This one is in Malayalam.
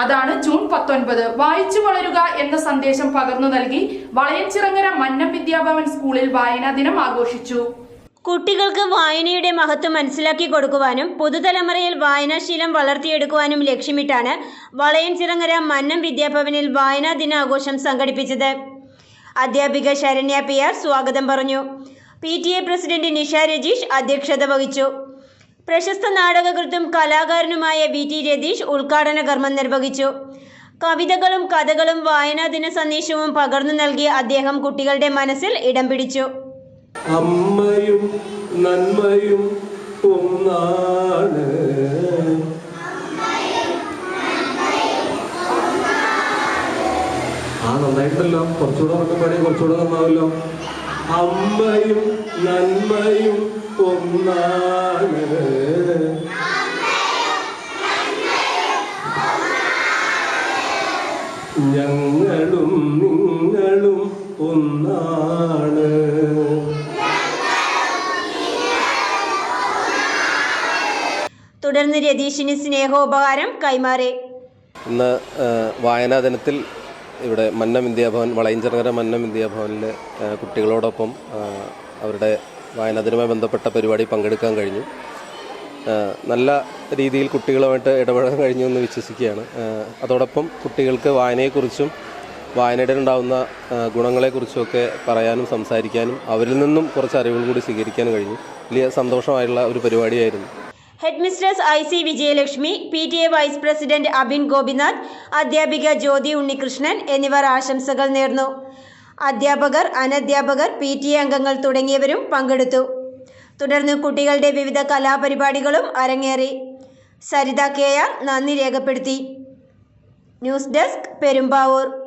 അതാണ് ജൂൺ പത്തൊൻപത്. വായിച്ചു വളരുക എന്ന സന്ദേശം പകർന്നു നൽകി വളയച്ചിറങ്ങര മന്നം വിദ്യാഭവൻ സ്കൂളിൽ വായനാ ദിനം ആഘോഷിച്ചു. കുട്ടികൾക്ക് വായനയുടെ മഹത്വം മനസ്സിലാക്കി കൊടുക്കുവാനും പുതുതലമുറയിൽ വായനാശീലം വളർത്തിയെടുക്കുവാനും ലക്ഷ്യമിട്ടാണ് വളയംചിറങ്ങര മന്നം വിദ്യാഭവനിൽ വായനാ ദിനാഘോഷം സംഘടിപ്പിച്ചത്. അധ്യാപിക ശരണ്യ പി സ്വാഗതം പറഞ്ഞു. പി പ്രസിഡന്റ് നിഷ രജീഷ് അധ്യക്ഷത വഹിച്ചു. പ്രശസ്ത നാടകകൃത്തും കലാകാരനുമായ വി ടി രതീഷ് ഉദ്ഘാടന കർമ്മം നിർവഹിച്ചു. കവിതകളും കഥകളും വായനാ ദിന സന്ദേശവും പകർന്നു നൽകി അദ്ദേഹം കുട്ടികളുടെ മനസ്സിൽ ഇടം പിടിച്ചു. അമ്മയും നന്മയും ഒന്നാണ്. ആ നന്നായിട്ടുണ്ടല്ലോ. കുറച്ചുകൂടെ ഉറക്കം പാടിയ കുറച്ചുകൂടെ നന്നാവല്ലോ. അമ്മയും നന്മയും ഞങ്ങളും നിങ്ങളും ഒന്നാണ്. തുടർന്ന് രതീഷിന് സ്നേഹോപകാരം കൈമാറി. ഇന്ന് വായനാ ദിനത്തിൽ ഇവിടെ മന്നം വിദ്യാഭവൻ വളയഞ്ചിറങ്ങര മന്നം വിദ്യാഭവനിലെ കുട്ടികളോടൊപ്പം അവരുടെ വായനാ ദിനവുമായി ബന്ധപ്പെട്ട പരിപാടി പങ്കെടുക്കാൻ കഴിഞ്ഞു. നല്ല രീതിയിൽ കുട്ടികളുമായിട്ട് ഇടപഴകാൻ കഴിഞ്ഞു എന്ന് വിശ്വസിക്കുകയാണ്. അതോടൊപ്പം കുട്ടികൾക്ക് വായനയെക്കുറിച്ചും വായനയുടെ ഉണ്ടാകുന്ന ഗുണങ്ങളെക്കുറിച്ചുമൊക്കെ പറയാനും സംസാരിക്കാനും അവരിൽ നിന്നും കുറച്ച് അറിവുകൾ കൂടി സ്വീകരിക്കാനും കഴിഞ്ഞു. വലിയ സന്തോഷമായിട്ടുള്ള ഒരു പരിപാടിയായിരുന്നു. Headmistress I C Vijayalakshmi P T A vice president Abin Gopinath അധ്യാപിക ജ്യോതി ഉണ്ണികൃഷ്ണൻ എന്നിവർ ആശംസകൾ നേർന്നു. അധ്യാപകർ അനധ്യാപകർ പി ടി അംഗങ്ങൾ തുടങ്ങിയവരും പങ്കെടുത്തു. തുടർന്ന് കുട്ടികളുടെ വിവിധ കലാപരിപാടികളും അരങ്ങേറി. സരിത കെ ആർ നന്ദി രേഖപ്പെടുത്തി. News desk Perumbavoor.